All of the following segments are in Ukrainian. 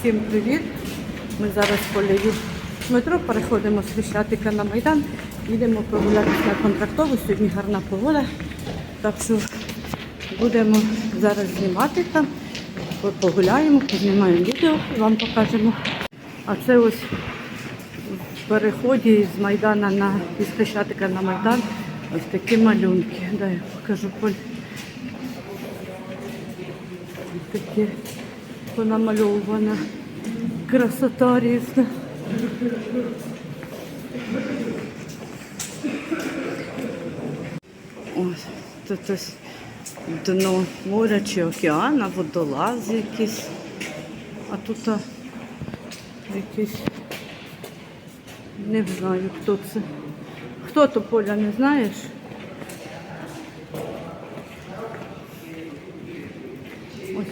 Всім привіт! Ми зараз по Львів метро переходимо з Хрещатика на Майдан. Їдемо прогулятися на контрактову. Сьогодні гарна погода. Так що будемо зараз знімати там. Погуляємо, познімаємо відео і вам покажемо. А це ось в переході з Майдана на із Хрещатика на Майдан. Ось такі малюнки. Дай я покажу. Ось такі понамальована красота різна. Ось тут ось дно моря чи океана, водолази якісь. А тут а, якісь не знаю, хто це. Хто то поля, не знаєш?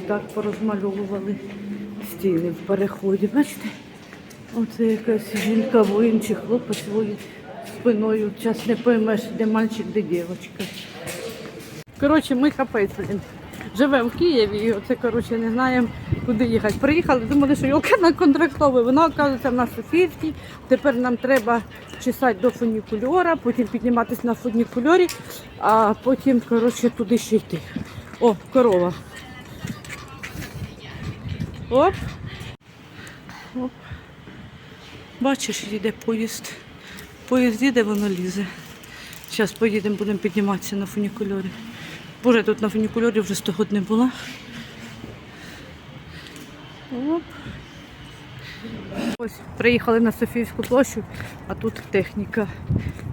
Так порозмальовували стіни в переході. Бачите? Оце якась жінка воїн чи хлопець воїн спиною. Час не поймеш, де мальчик, де дівчинка. Коротше, ми капець, блін. Живемо в Києві і оце, коротше, не знаємо, куди їхати. Приїхали, думали, що йолка на контрактовий. Вона, оказується, в нас Софіївській. Тепер нам треба чесати до фунікульора, потім підніматися на фунікульорі, а потім, коротше, туди ще йти. О, корова. Оп. Оп. Бачиш, їде поїзд. Поїзд їде, воно лізе. Зараз поїдемо, будемо підніматися на фунікульорі. Боже, тут на фунікульорі вже 100 год не була. Оп. Ось приїхали на Софіївську площу, а тут техніка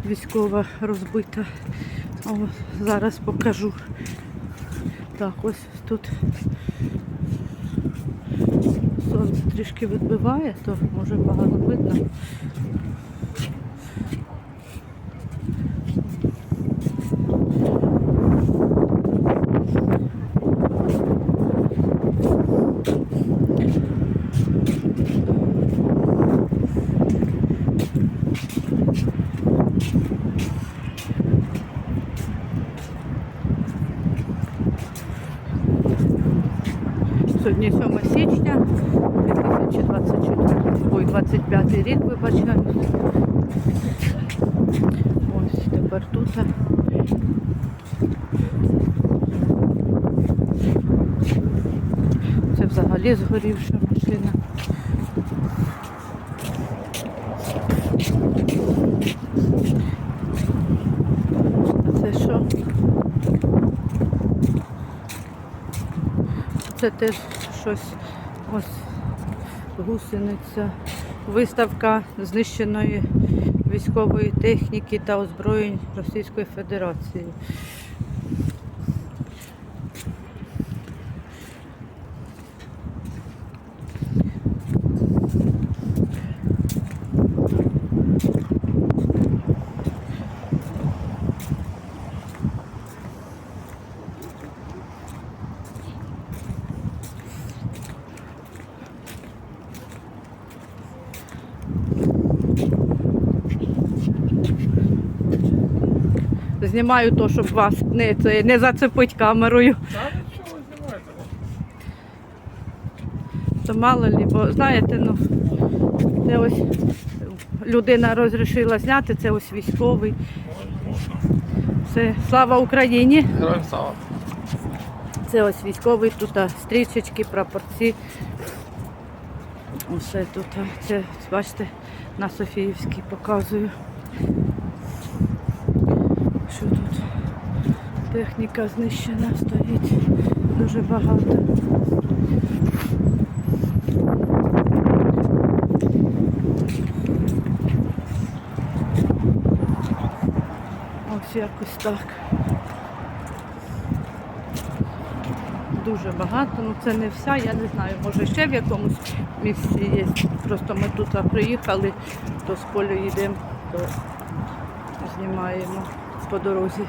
військова розбита. О, зараз покажу. Так, ось тут трішки відбиває, то може погано видно. Сьогодні 7 січня 2024, ой, 25 рік, вибачаю. Ось тепер тут. Це взагалі згорівша машина. А що? Це теж щось ось гусениця. Виставка знищеної військової техніки та озброєнь Російської Федерації. Знімаю то, щоб вас не, це, не зацепить камерою. То мало лі, бо знаєте, ну це ось людина розрішила зняти, це ось військовий. Це слава Україні. Героям слава. Це ось військовий, тут стрічечки, прапорці. Усе тут. Це, бачите, на Софіївській показую. Що тут? Техніка знищена стоїть дуже багато. Ось якось так. Дуже багато, ну це не вся, я не знаю, може ще в якомусь місці є. Просто ми тут приїхали, то з полю їдемо, то знімаємо по дорозі.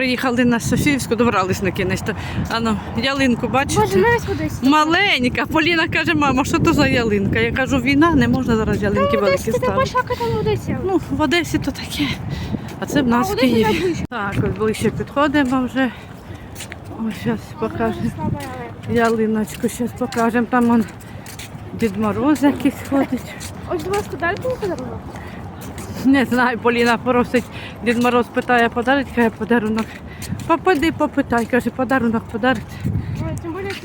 Приїхали на Софіївську, добрались на кінець. То, Ано, ялинку бачите? Боже, навіть кудись. Маленька. Поліна каже, мама, що то за ялинка? Я кажу, війна, не можна зараз ялинки великі ставити. там Одесі. Ну, в Одесі то таке. А це в нас в Києві. Так, ось ближче підходимо вже. Ось зараз покажемо. Ялиночку зараз покажемо. Там он Дід Мороз якийсь ходить. Ось до вас не подарував? Не знаю, Поліна просить. Дід Мороз питає, подарить, каже подарунок. Попади, попитай, каже, подарунок подарить. Ну, Тим більше.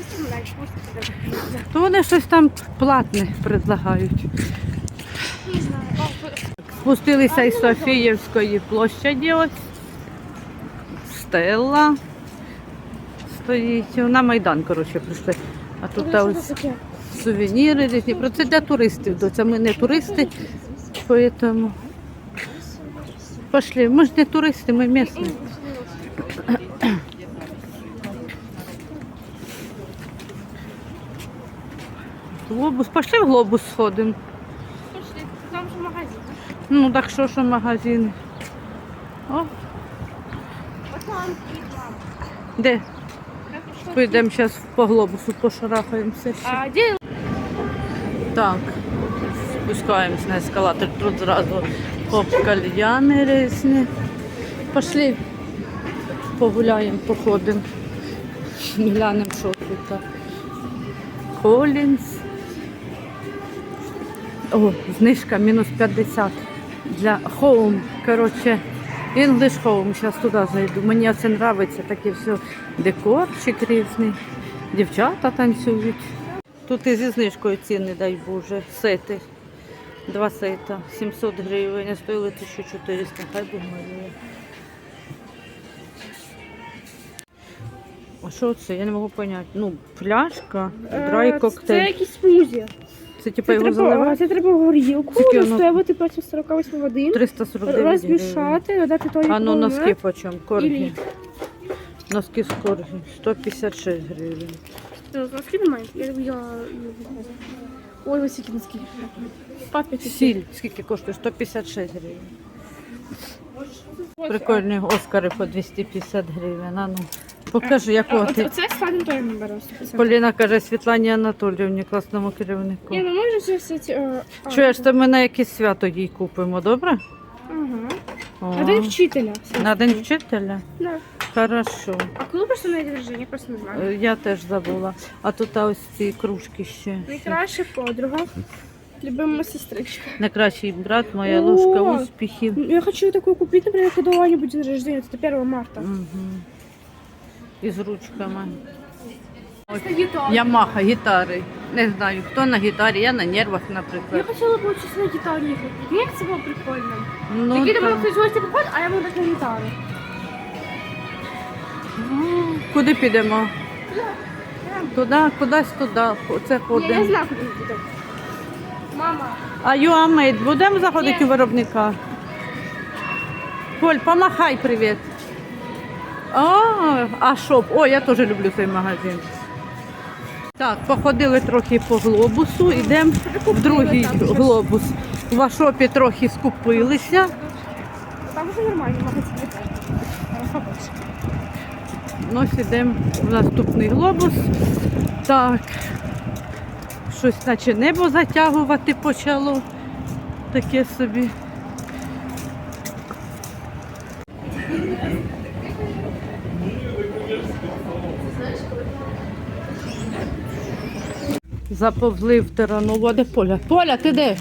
То вони щось там платне предлагають. Не знаю. Спустилися із Софіївської площаді ось. Стелла стоїть. На Майдан, коротше, прийшли. А тут та ось сувеніри різні. Про це для туристів. Доця. Ми не туристи, поэтому. Пошли. Ми ж не туристи, ми місні. Глобус. Пошли в глобус сходимо. Пошли, там же магазин. Ну так що ж магазин? О, де? Підемо зараз по глобусу, пошарахаємося. А де? Так, спускаємось на ескалатор. Тут зразу хоп кальяни різні. Пошли, погуляємо, походимо. Глянемо, що тут. Колінс. О, знижка мінус 50 для Home. Коротше, English Home. Зараз туди зайду. Мені це подобається, таке все декорчик різний. Дівчата танцюють. Тут і зі знижкою ціни, дай Боже, сети. Два сета, 700 гривень, а стоїли 1400, хай милує. А що це? Я не можу зрозуміти. Ну, пляшка, драй Е, Це коктейль. якийсь смузі. Це типу його заливати? це треба горілку, Скільки воно? протягом 48 годин, 349 гривень. розмішати, додати той А ну носки почем? Коргі. Носки з коргі. 156 гривень. Носки немає? Я я- Ой, ось які носки. Сіль скільки коштує? 156 гривень. Прикольні Оскари по 250 гривень. А ну, покажи, якого ти. Оце складно беру. 150. Поліна каже Світлані Анатоліївні, класному керівнику. Ні, ну може все все ці... е, а, Чуєш, то ми на якесь свято їй купимо, добре? Ага. О, А день вчителя. На день вчителя? Да. Хорошо. А коли просто на день рождення, я просто не знаю. Е, Я теж забула. А тут ось ці кружки ще. Найкраща подруга. Любима сестричка. Найкращий брат, моя ложка О! успіхів. Ну, Я хочу такую купить, например, когда у Ани будет день рождения. Это 1 марта. Угу. І з ручками. Это гитара. Ямаха, гітари. Не знаю, хто на гітарі, я на нервах, Я наприклад. хотела бы учиться на гитаре ехать. Как это было прикольно. Ну, Такие то- думали, кто из гостей приходит, а я буду так на гитару. Ну, Куди підемо? Туди, кудись туди. Це Не, я ходимо. знаю, куда мы идем. Мама. А юамейд будемо заходити у виробника? Поль, помахай привіт. А, а шоп. О, я теж люблю цей магазин. Так, походили трохи по глобусу, йдемо в другий глобус. В Ашопі трохи скупилися. Там уже нормально, магазин. Ну, ось ідемо в наступний глобус. Так. Щось наче небо затягувати почало. Таке собі. Заповзли в Теранову. А де Поля? Поля, ти де?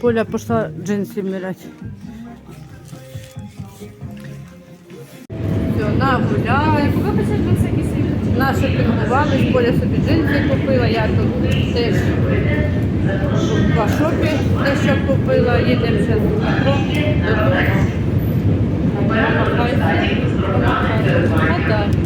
Поля пішла джинси міряти. Все, нагуляли. Куда пойдешь на всякий свет? Наші підготувались, боля собі джинси купила, я тут теж в Ашопі дещо купила, їдемо ще в метро додому. Помахай. Помахай. Отак.